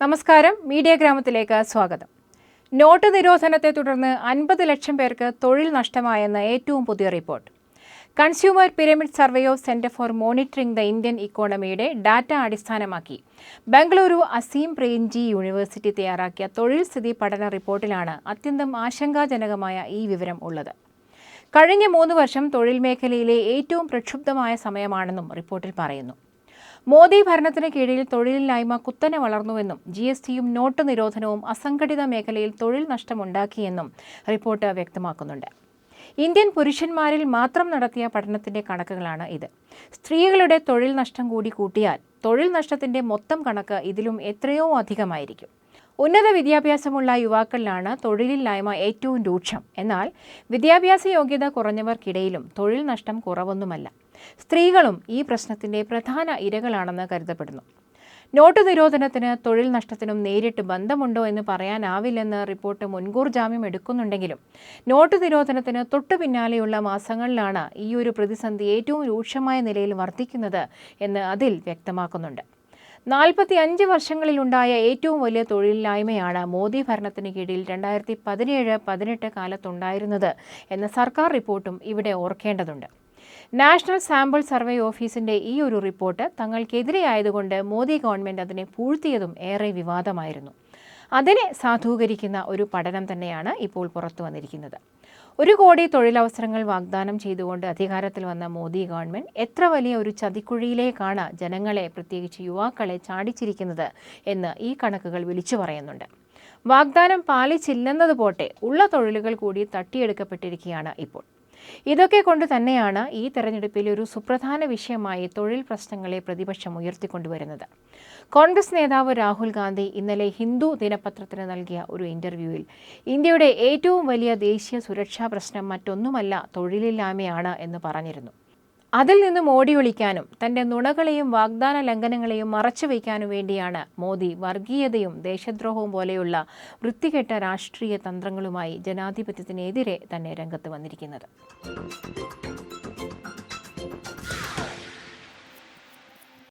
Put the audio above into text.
നമസ്കാരം. മീഡിയ ഗ്രാമത്തിലേക്ക് സ്വാഗതം. നോട്ട് നിരോധനത്തെ തുടർന്ന് അൻപത് ലക്ഷം പേർക്ക് തൊഴിൽ നഷ്ടമായെന്ന് ഏറ്റവും പുതിയ report. Consumer pyramid survey of centre for monitoring the Indian ഇക്കോണമിയുടെ data അടിസ്ഥാനമാക്കി ബംഗളൂരു അസീം പ്രേംജി യൂണിവേഴ്സിറ്റി തയ്യാറാക്കിയ തൊഴിൽ സ്ഥിതി പഠന റിപ്പോർട്ടിലാണ് അത്യന്തം ആശങ്കാജനകമായ ഈ വിവരം ഉള്ളത്. കഴിഞ്ഞ മൂന്ന് വർഷം തൊഴിൽ മേഖലയിലെ ഏറ്റവും പ്രക്ഷുബ്ധമായ സമയമാണെന്നും റിപ്പോർട്ടിൽ പറയുന്നു. മോദി ഭരണത്തിന് കീഴിൽ തൊഴിലില്ലായ്മ കുത്തനെ വളർന്നുവെന്നും ജി എസ് ടിയും നോട്ട് നിരോധനവും അസംഘടിത മേഖലയിൽ തൊഴിൽ നഷ്ടമുണ്ടാക്കിയെന്നും റിപ്പോർട്ട് വ്യക്തമാക്കുന്നുണ്ട്. ഇന്ത്യൻ പുരുഷന്മാരിൽ മാത്രം നടത്തിയ പഠനത്തിന്റെ കണക്കുകളാണ് ഇത്. സ്ത്രീകളുടെ തൊഴിൽ നഷ്ടം കൂടി കൂട്ടിയാൽ തൊഴിൽ നഷ്ടത്തിന്റെ മൊത്തം കണക്ക് ഇതിലും എത്രയോ അധികമായിരിക്കും. ഉന്നത വിദ്യാഭ്യാസമുള്ള യുവാക്കളിലാണ് തൊഴിലില്ലായ്മ ഏറ്റവും രൂക്ഷം. എന്നാൽ വിദ്യാഭ്യാസ യോഗ്യത കുറഞ്ഞവർക്കിടയിലും തൊഴിൽ നഷ്ടം കുറവൊന്നുമല്ല. സ്ത്രീകളും ഈ പ്രശ്നത്തിന്റെ പ്രധാന ഇരകളാണെന്ന് കരുതപ്പെടുന്നു. നോട്ട് നിരോധനത്തിന് തൊഴിൽ നഷ്ടത്തിനും നേരിട്ട് ബന്ധമുണ്ടോ എന്ന് പറയാനാവില്ലെന്ന് റിപ്പോർട്ട് മുൻകൂർ ജാമ്യം എടുക്കുന്നുണ്ടെങ്കിലും നോട്ട് നിരോധനത്തിന് തൊട്ടു പിന്നാലെയുള്ള മാസങ്ങളിലാണ് ഈ ഒരു പ്രതിസന്ധി ഏറ്റവും രൂക്ഷമായ നിലയിൽ വർദ്ധിക്കുന്നത് എന്ന് അതിൽ വ്യക്തമാക്കുന്നുണ്ട്. നാൽപ്പത്തി അഞ്ച് വർഷങ്ങളിലുണ്ടായ ഏറ്റവും വലിയ തൊഴിലില്ലായ്മയാണ് മോദി ഭരണത്തിന് കീഴിൽ രണ്ടായിരത്തി പതിനേഴ് പതിനെട്ട് കാലത്തുണ്ടായിരുന്നത് എന്ന സർക്കാർ റിപ്പോർട്ടും ഇവിടെ ഓർക്കേണ്ടതുണ്ട്. നാഷണൽ സാമ്പിൾ സർവേ ഓഫീസിന്റെ ഈ ഒരു റിപ്പോർട്ട് തങ്ങൾക്കെതിരെയായതുകൊണ്ട് മോദി ഗവൺമെന്റ് അതിനെ പൂഴ്ത്തിയതും ഏറെ വിവാദമായിരുന്നു. അതിനെ സാധൂകരിക്കുന്ന ഒരു പഠനം തന്നെയാണ് ഇപ്പോൾ പുറത്തു വന്നിരിക്കുന്നത്. ഒരു കോടി തൊഴിലവസരങ്ങൾ വാഗ്ദാനം ചെയ്തുകൊണ്ട് അധികാരത്തിൽ വന്ന മോദി ഗവൺമെന്റ് എത്ര വലിയ ഒരു ചതിക്കുഴിയിലേക്കാണ് ജനങ്ങളെ പ്രത്യേകിച്ച് യുവാക്കളെ ചാടിച്ചിരിക്കുന്നത് എന്ന് ഈ കണക്കുകൾ വിളിച്ചു പറയുന്നുണ്ട്. വാഗ്ദാനം പാലിച്ചില്ലെന്നത് പോട്ടെ ഉള്ള തൊഴിലുകൾ കൂടി തട്ടിയെടുക്കപ്പെട്ടിരിക്കുകയാണ് ഇപ്പോൾ. ഇതൊക്കെ കൊണ്ട് തന്നെയാണ് ഈ തെരഞ്ഞെടുപ്പിൽ ഒരു സുപ്രധാന വിഷയമായി തൊഴിൽ പ്രശ്നങ്ങളെ പ്രതിപക്ഷം ഉയർത്തിക്കൊണ്ടുവരുന്നത്. കോൺഗ്രസ് നേതാവ് രാഹുൽ ഗാന്ധി ഇന്നലെ ഹിന്ദു ദിനപത്രത്തിന് നൽകിയ ഒരു ഇന്റർവ്യൂവിൽ ഇന്ത്യയുടെ ഏറ്റവും വലിയ ദേശീയ സുരക്ഷാ പ്രശ്നം മറ്റൊന്നുമല്ല തൊഴിലില്ലായ്മയാണ് എന്ന് പറഞ്ഞിരുന്നു. അതിൽ നിന്നും ഓടിയൊളിക്കാനും തന്റെ നുണകളെയും വാഗ്ദാന ലംഘനങ്ങളെയും മറച്ചുവെക്കാനും വേണ്ടിയാണ് മോദി വർഗീയതയും ദേശദ്രോഹവും പോലെയുള്ള വൃത്തികെട്ട രാഷ്ട്രീയ തന്ത്രങ്ങളുമായി ജനാധിപത്യത്തിനെതിരെ തന്നെ രംഗത്ത് വന്നിരിക്കുന്നത്.